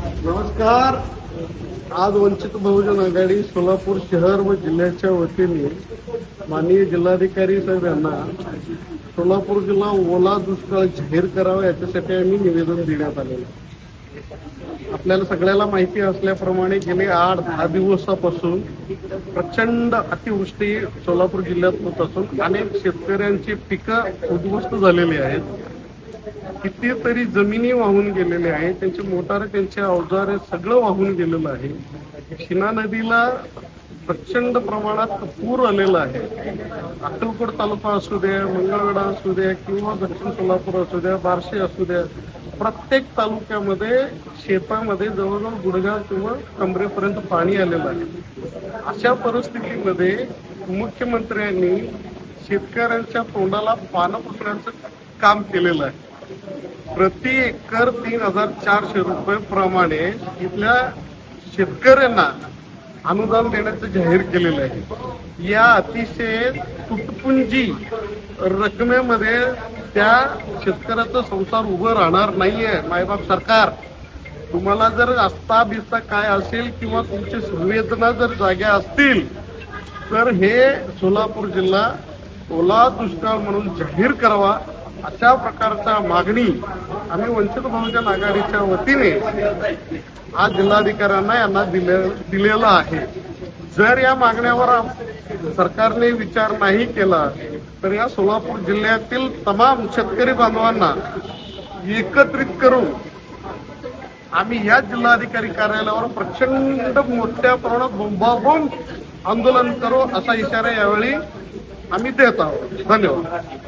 नमस्कार. आज वंचित बहुजन आघाडी सोलापूर शहर व जिल्ह्याच्या वतीने माननीय जिल्हाधिकारी साहेब यांना सोलापूर जिल्हा ओला दुष्काळ जाहीर करावा याच्यासाठी आम्ही निवेदन देण्यात आलेलं आपल्याला सगळ्याला माहिती असल्याप्रमाणे गेले आठ दहा दिवसापासून प्रचंड अतिवृष्टी सोलापूर जिल्ह्यात होत असून अनेक शेतकऱ्यांची पिकं उद्ध्वस्त झालेली आहेत. कितीतरी जमिनी वाहून गेलेल्या आहेत. त्यांची मोटार त्यांचे अवजारे सगळं वाहून गेलेलं आहे. शिना नदीला प्रचंड प्रमाणात पूर आलेला आहे. अक्कलकोट तालुका असू द्या मंगळवेढा असू द्या किंवा दक्षिण सोलापूर असू द्या बार्शी असू द्या प्रत्येक तालुक्यामध्ये शेतामध्ये जवळजवळ गुडघा किंवा कमरेपर्यंत पाणी आलेलं आहे. अशा परिस्थितीमध्ये मुख्यमंत्र्यांनी शेतकऱ्यांच्या तोंडाला पानं पुसण्याचं काम केलेलं आहे. प्रति एकर तीन हजार चारशे रुपये प्रमाणे इथल्या शेतकऱ्यांना अनुदान देण्याचं जाहीर केलेलं आहे. या अतिशय तुटपुंजी रकमेमध्ये त्या शेतकऱ्याचा संसार उभं राहणार नाहीये मायबाप सरकार. तुम्हाला जर आस्था बिस्ता काय असेल किंवा तुमची संवेदना जर जाग्या असतील तर हे सोलापूर जिल्हा ओला दुष्काळ म्हणून जाहीर करावा. अशा प्रकारच्या मागणी आम्ही वंचित बहुजन आघाडीच्या वतीने आज जिल्हाधिकाऱ्यांना यांना दिले दिलेला आहे. जर या मागण्यावर सरकारने विचार नाही केला तर या सोलापूर जिल्ह्यातील तमाम शेतकरी बांधवांना एकत्रित करून आम्ही या जिल्हाधिकारी कार्यालयावर प्रचंड मोठ्या प्रमाणात बोंबाबोंब आंदोलन करू असा इशारा यावेळी आम्ही देत आहोत. धन्यवाद.